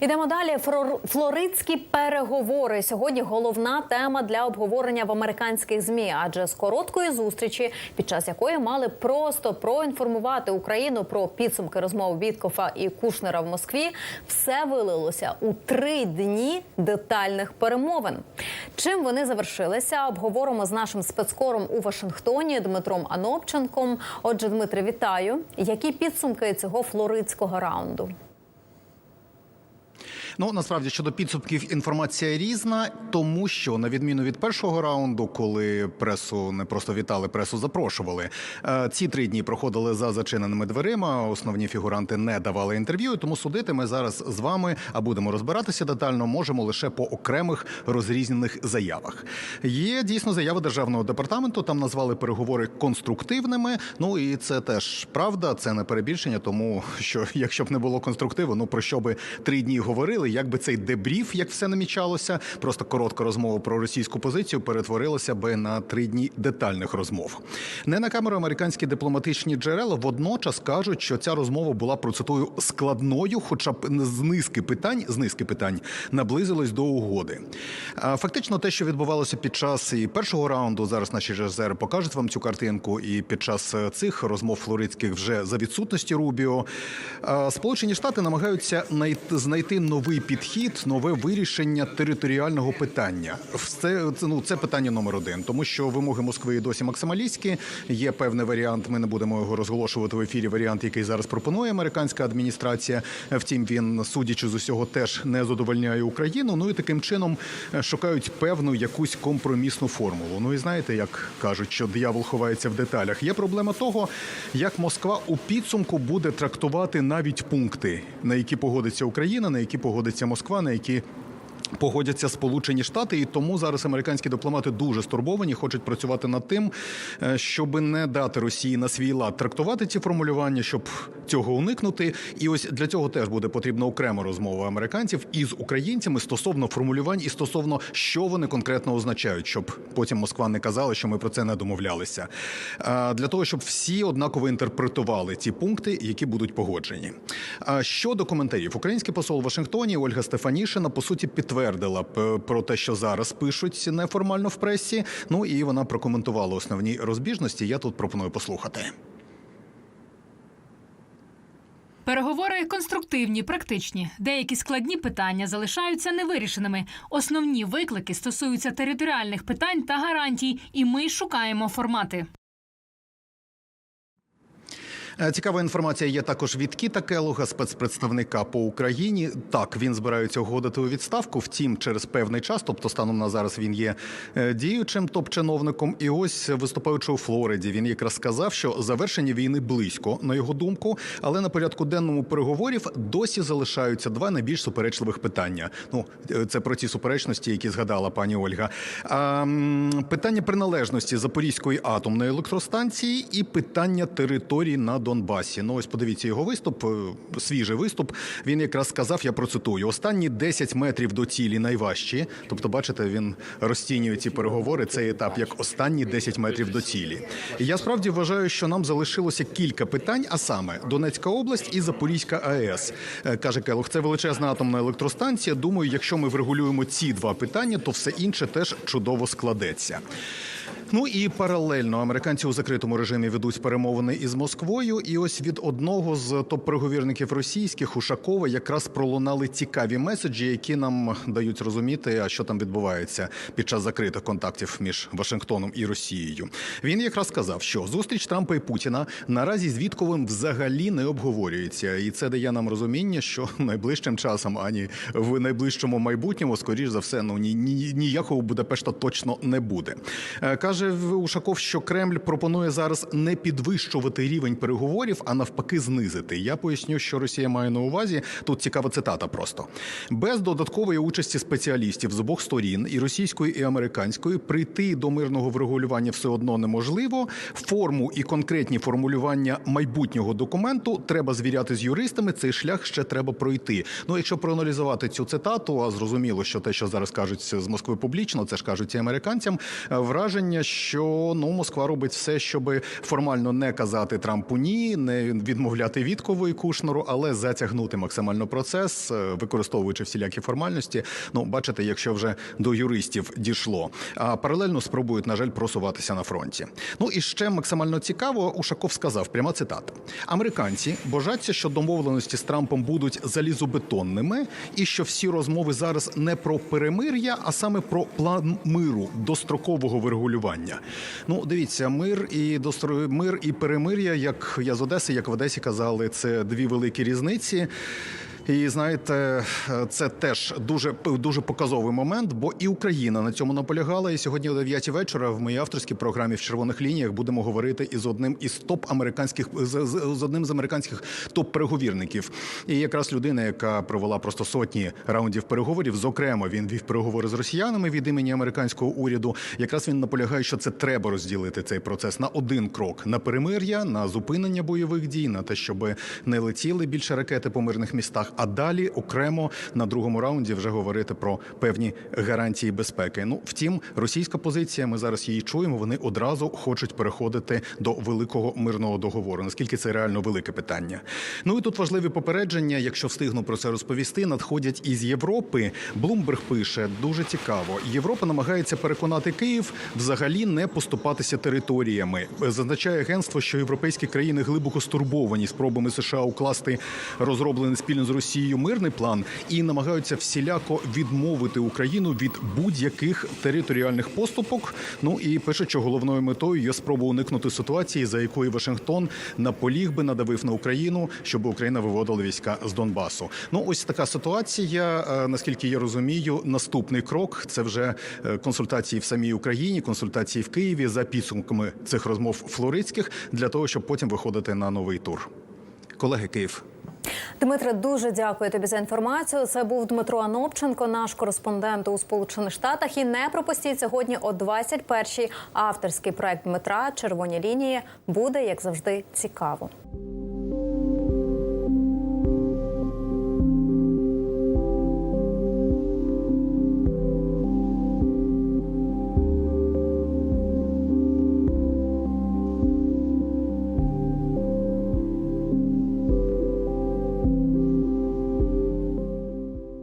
Ідемо далі. Флоридські переговори сьогодні головна тема для обговорення в американських змі. Адже з короткої зустрічі, під час якої мали просто проінформувати Україну про підсумки розмов Віткофа і Кушнера в Москві, все вилилося у три дні детальних перемовин. Чим вони завершилися? Обговоримо з нашим спецкором у Вашингтоні Дмитром Анопченком. Отже, Дмитре, вітаю. Які підсумки цього флоридського раунду? Ну насправді щодо підсумків інформація різна, тому що на відміну від першого раунду, коли пресу не просто вітали, пресу запрошували. е, Ці три дні проходили за зачиненими дверима. Основні фігуранти не давали інтерв'ю. Тому судити ми зараз з вами, а будемо розбиратися детально. Можемо лише по окремих розрізнених заявах. Є дійсно заяви державного департаменту. Там назвали переговори конструктивними. Ну і це теж правда, це не перебільшення. Тому що якщо б не було конструктиву, ну про що би три дні говорили, як би цей дебріф, як все намічалося, просто коротка розмова про російську позицію перетворилася би на три дні детальних розмов. Не на камеру американські дипломатичні джерела водночас кажуть, що ця розмова була процитую складною, хоча б з низки питань, з низки питань наблизились до угоди. Фактично, те, що відбувалося під час і першого раунду, зараз наші режисери покажуть вам цю картинку, і під час е, цих розмов флоридських вже за відсутності Рубіо. Сполучені Штати намагаються знайти новий підхід, нове вирішення територіального питання. Це, ну, це питання номер один, тому що вимоги Москви досі максималістські. Є певний варіант. Ми не будемо його розголошувати в ефірі. Варіант, який зараз пропонує американська адміністрація. Втім, він, судячи з усього, теж не задовольняє Україну. Ну і таким чином е, шукають певну якусь компромісну формулу. Ну і знаєте, як кажуть, що диявол ховається в деталях. Є проблема того, як Москва у підсумку буде трактувати навіть пункти, на які погодиться Україна, на які погодиться Москва, на які Погодяться Сполучені Штати, і тому зараз американські дипломати дуже стурбовані, хочуть працювати над тим, е, щоб не дати Росії на свій лад трактувати ці формулювання, щоб цього уникнути. І ось для цього теж буде потрібна окрема розмова американців із українцями стосовно формулювань і стосовно що вони конкретно означають, щоб потім Москва не казала, що ми про це не домовлялися. Для того щоб всі однаково інтерпретували ці пункти, які будуть погоджені. Щодо коментарів, український посол в Вашингтоні Ольга Стефанішина по суті підтвердила п- про те, що зараз пишуть неформально в пресі. Ну і вона прокоментувала основні розбіжності. Я тут пропоную послухати. Переговори конструктивні, практичні. Деякі складні питання залишаються невирішеними. Основні виклики стосуються територіальних питань та гарантій, і ми шукаємо формати. Е, Цікава інформація є також від Кіта Келога, спецпредставника по Україні. Так, він збирається угодити у відставку. Втім, через певний час, тобто станом на зараз він є е, діючим топ-чиновником. І ось виступаючи у Флориді, він якраз сказав, що завершення війни близько, на його думку, але на порядку денному переговорів досі залишаються два найбільш суперечливих питання. Ну е, це про ті суперечності, які згадала пані Ольга. А, питання приналежності Запорізької атомної електростанції і питання територій на Донбасі. Ну ось подивіться його виступ, е, свіжий виступ. Він якраз сказав, я процитую: останні 10 метрів до цілі найважчі. Тобто, бачите, він розцінює ці переговори. Цей етап як останні 10 метрів до цілі. І я справді вважаю, що нам залишилося кілька питань, а саме Донецька область і Запорізька АЕС. Е, каже Келох, це величезна атомна електростанція. Думаю, якщо ми врегулюємо ці два питання, то все інше теж чудово складеться. Ну і паралельно американці у закритому режимі ведуть перемовини із Москвою. І ось від одного з топ-переговірників російських Ушакова якраз пролунали цікаві меседжі, які нам дають зрозуміти, а що там відбувається під час закритих контактів між Вашингтоном і Росією. Він якраз сказав, що зустріч Трампа і Путіна наразі з Вітковим взагалі не обговорюється, і це дає нам розуміння, що найближчим часом, ані в найближчому майбутньому, скоріш за все, ну ні, ні ніякого Будапешта точно не буде. Е, Каже Ушаков, що Кремль пропонує зараз не підвищувати рівень переговорів, а навпаки, знизити. Я поясню, що Росія має на увазі. Тут цікава цитата. Просто без додаткової участі спеціалістів з обох сторін, і російської, і американської, прийти до мирного врегулювання все одно неможливо. Форму і конкретні формулювання майбутнього документу треба звіряти з юристами. Цей шлях ще треба пройти. Ну, якщо проаналізувати цю цитату, а зрозуміло, що те, що зараз кажуть з Москви публічно, це ж кажуть і американцям. е, Враження, що ну Москва робить все, щоб формально не казати Трампу ні, не відмовляти Віткову і Кушнеру, але затягнути максимально процес, е, використовуючи всілякі формальності. Ну, бачите, якщо вже до юристів дійшло. А паралельно спробують, на жаль, просуватися на фронті. Ну і ще максимально цікаво, Ушаков сказав пряма цитата: американці божаться, що домовленості з Трампом будуть залізобетонними, і що всі розмови зараз не про перемир'я, а саме про план миру дострокового врегулювання. Ну, дивіться, мир і достро... мир і перемир'я, як я з Одеси, як в Одесі казали, це дві великі різниці. І знаєте, це теж дуже дуже показовий момент, бо і Україна на цьому наполягала. І сьогодні о 9 вечора в моїй авторській програмі в червоних лініях будемо говорити із одним із топ американських з, з, одним з американських топ переговірників. І якраз людина, яка провела просто сотні раундів переговорів. Зокрема, він вів переговори з росіянами від імені американського уряду. Якраз він наполягає, що це треба розділити цей процес на один крок: на перемир'я, на зупинення бойових дій, на те, щоб не летіли більше ракети по мирних містах. А далі окремо на другому раунді вже говорити про певні гарантії безпеки. Ну втім, російська позиція, ми зараз її чуємо. Вони одразу хочуть переходити до великого мирного договору. Наскільки це реально велике питання? Ну і тут важливі попередження. Якщо встигну про це розповісти, надходять із Європи. Блумберг пише дуже цікаво. Європа намагається переконати Київ взагалі не поступатися територіями. Зазначає агентство, що європейські країни глибоко стурбовані спробами США укласти розроблений спільно з Росією мирний план і намагаються всіляко відмовити Україну від будь-яких територіальних поступок. Ну і пише, що головною метою є спроба уникнути ситуації, за якої Вашингтон наполіг би надавив на Україну, щоб Україна виводила війська з Донбасу. Ну ось така ситуація. Е, Наскільки я розумію, наступний крок це вже е, консультації в самій Україні, консультації в Києві за підсумками цих розмов флоридських для того, щоб потім виходити на новий тур. Колеги Київ. Дмитре, дуже дякую тобі за інформацію. Це був Дмитро Анопченко, наш кореспондент у Сполучених Штатах. І не пропустіть сьогодні о 21-й авторський проект Дмитра Червоні лінії буде як завжди цікаво.